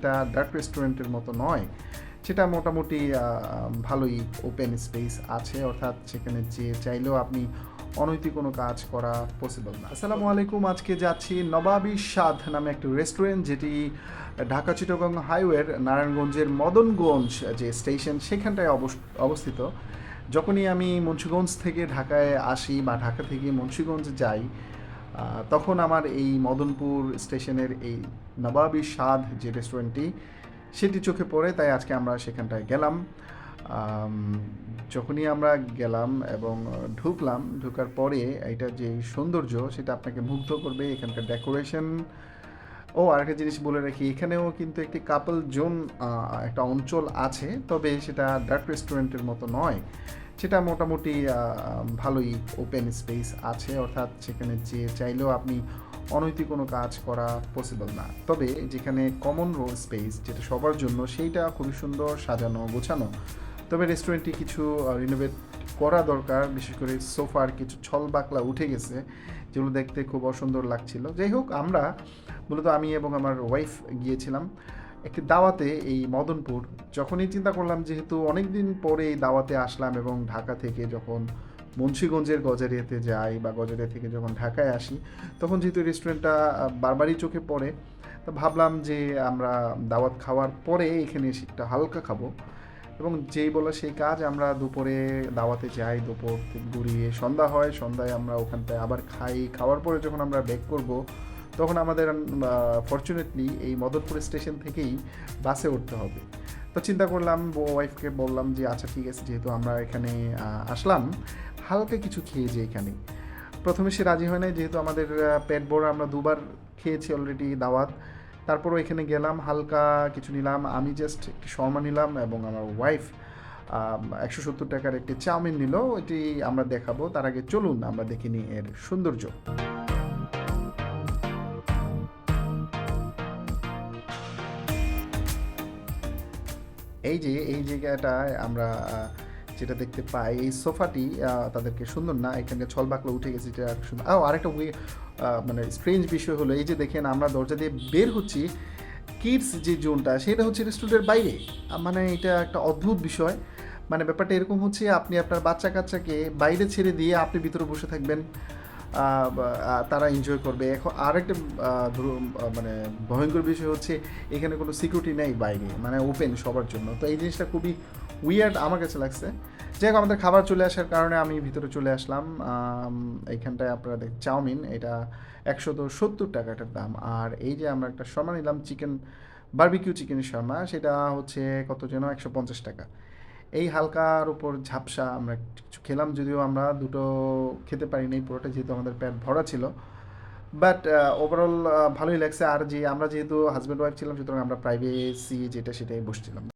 এটা ডার্ক রেস্টুরেন্টের মতো নয়। সেটা মোটামুটি ভালোই ওপেন স্পেস আছে, অর্থাৎ সেখানে যে চাইলেও আপনি অনৈতিক কোনো কাজ করা পসিবল না। আসসালামু আলাইকুম, আজকে যাচ্ছি নবাবী স্বাদ নামে একটি রেস্টুরেন্ট যেটি ঢাকা চিটাগং হাইওয়ের নারায়ণগঞ্জের মদনগঞ্জ যে স্টেশন সেখানটায় অবস- অবস্থিত। যখনই আমি মুন্সিগঞ্জ থেকে ঢাকায় আসি বা ঢাকা থেকে মুন্সিগঞ্জ যাই তখন আমার এই মদনপুর স্টেশনের এই নবাবী স্বাদ যে রেস্টুরেন্টটি, সেটি চোখে পড়ে, তাই আজকে আমরা সেখানটায় গেলাম। যখনই আমরা গেলাম এবং ঢুকলাম, ঢুকার পরে এটা যে সৌন্দর্য, সেটা আপনাকে মুগ্ধ করবে এখানকার ডেকোরেশন। ও, আরেকটা জিনিস বলে রাখি, এখানেও কিন্তু একটি কাপল জোন একটা অঞ্চল আছে, তবে সেটা ডার্ক রেস্টুরেন্টের মতো নয়। সেটা মোটামুটি ভালোই ওপেন স্পেস আছে, অর্থাৎ সেখানে যে চাইলেও আপনি অনৈতিক কোনো কাজ করা পসিবল না। তবে যেখানে কমন রোল স্পেস যেটা সবার জন্য, সেইটা খুবই সুন্দর সাজানো, গোছানো। তবে রেস্টুরেন্টটি কিছু রিনোভেট করা দরকার, বিশেষ করে সোফার কিছু ছল বাকলা উঠে গেছে, যেগুলো দেখতে খুব অসুন্দর লাগছিল। যাই হোক, আমরা মূলত আমি এবং আমার ওয়াইফ গিয়েছিলাম। একটি দাওয়াতে এই মদনপুর, যখনই চিন্তা করলাম যেহেতু অনেক দিন পরে এই দাওয়াতে আসলাম এবং ঢাকা থেকে যখন মুন্সীগঞ্জের গজারিয়াতে যাই বা গজারিয়া থেকে যখন ঢাকায় আসি, তখন যেহেতু রেস্টুরেন্টটা বারবারই চোখে পড়ে, তো ভাবলাম যে আমরা দাওয়াত খাওয়ার পরে এখানে এসে একটু হালকা খাব এবং যেই বলা সেই কাজ আমরা দুপুরে দাওয়াতে যাই, দুপুর ঘুরিয়ে সন্ধ্যা হয়, সন্ধ্যায় আমরা ওখানটায় আবার খাই। খাওয়ার পরে যখন আমরা ব্যাক করব তখন আমাদের ফর্চুনেটলি এই মদনপুর স্টেশন থেকেই বাসে উঠতে হবে। তো চিন্তা করলাম ওয়াইফকে বললাম যে আচ্ছা ঠিক আছে, যেহেতু আমরা এখানে আসলাম, হালকা কিছু খেয়ে যাই এখানে। প্রথমে সে রাজি হয় নাই, যেহেতু আমাদের পেট ভরা, আমরা দুবার খেয়েছি অলরেডি দাওয়াত। তারপরও এখানে গেলাম, হালকা কিছু নিলাম, আমি জাস্ট একটি শর্মা নিলাম এবং আমার ওয়াইফ একশো সত্তর টাকার একটি চাউমিন নিল এটি আমরা দেখাবো। তার আগে চলুন, আমরা দেখিনি এর সৌন্দর্য। এই যে, এই জায়গাটায় আমরা যেটা দেখতে পাই, এই সোফাটি তাদেরকে সুন্দর না? এখানে ছল বাকলা উঠে গেছে যেটা সুন্দর। ও আরেকটা ওয়ে মানে স্ট্রেঞ্জ বিষয় হলো, এই যে দেখেন আমরা দরজা দিয়ে বের হচ্ছি কিডস যে জোনটা, সেটা হচ্ছে রেস্টুরেন্টের বাইরে। মানে এটা একটা অদ্ভুত বিষয়। মানে ব্যাপারটা এরকম হচ্ছে, আপনি আপনার বাচ্চা কাচ্চাকে বাইরে ছেড়ে দিয়ে আপনি ভিতরে বসে থাকবেন। তারা এনজয় করবে। এখন আরেকটা মানে ভয়ঙ্কর বিষয় হচ্ছে, এখানে কোনো সিকিউরিটি নেই বাইরে মানে ওপেন সবার জন্য। তো এই জিনিসটা খুবই উইয়ার্ড আমার কাছে লাগছে। যাই আমাদের খাবার চলে আসার কারণে আমি ভিতরে চলে আসলাম। এইখানটায় আপনারা দেখ, চাউমিন, এটা একশো তো সত্তর টাকাটার দাম। আর এই যে আমরা একটা শর্মা নিলাম, চিকেন বারবিকিউ চিকেনের শর্মা, সেটা হচ্ছে কত যেন, একশো পঞ্চাশ টাকা। এই হালকার উপর ঝাপসা আমরা খেলাম যদিও আমরা দুটো খেতে পারিনি, পুরোটা যেহেতু আমাদের প্যাট ভরা ছিল। বাট ওভারঅল ভালোই লাগছে। আর যে আমরা যেহেতু হাজব্যান্ড ওয়াইফ ছিলাম, সুতরাং আমরা প্রাইভেসি যেটা সেটাই বসছিলাম।